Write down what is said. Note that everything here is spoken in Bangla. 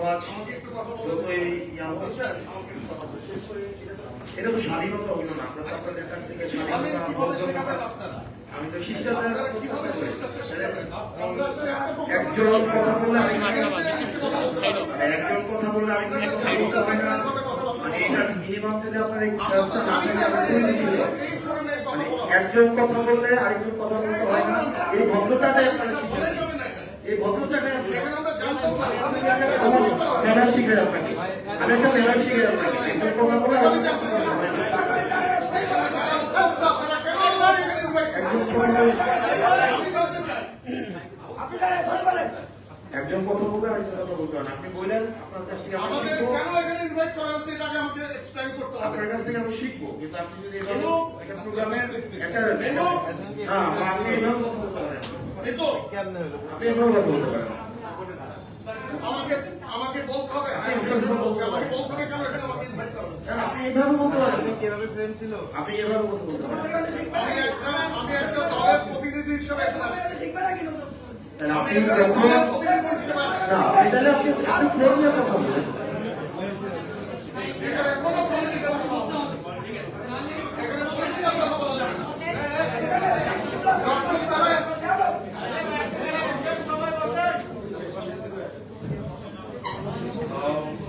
সমাজ শেষ করে এটা তো স্বাধীনতা হইল না আমরা তো আপনাদের কাছ থেকে স্বাধীনতা আমি তো শিষ্টাচার একজন কথা বললে একজন কথা বললে আমি কিন্তু স্বাধীনতা মানে এটা মিনিমাম যদি আপনার এই। এই মানে বলা একজন কথা বললে আরেকজন কথা বলতে হয় না। এই ভদ্রতাটাই আপনারা শিখে এই ভদ্রতাটাই আমরা জানতে চাই মেধার শিখে আপনাকে আমি একটা মেধার শিখে আপনাকে একজন কথা বলে আরেকজন কথা বলতে হয় না। আপনারা কেন আমাদের এখানে invite একজন কথা বলে আমি জানতে চাই একজন কথা বলবে আরেকজন কথা বলবে না আপনি বললেন আপনার কাছ থেকে আমাদের শিখব। কেন এখানে ইনভাইট করা হচ্ছে এটাকে আমাকে এক্সপ্লেইন করতে হবে। আপনার কাছ থেকে আমরা শিখব কিন্তু আপনি যদি এভাবে একটা প্রোগ্রামের একটা কেন? হ্যাঁ আপনি এভাবে কথা বলতে পারেন। এই তো আপনি এভাবে কথা বলতে পারেন। আমাকে আমাকে বলতে হবে। হ্যাঁ। আমাকে বলতে হবে কেন? এটা আমাকে হবে। আপনি এভাবে বলতে পারেন কীভাবে ছিল? আপনি এভাবে বলতে পারেন। আমি একটা আমি একটা দলের প্রতিনিধি হিসেবে এখানে আসছি আমি একটা দলের প্রতিনিধি হিসেবে আসছি তাহলে আপনি আপনি নিয়ে কথা বলেন Oh.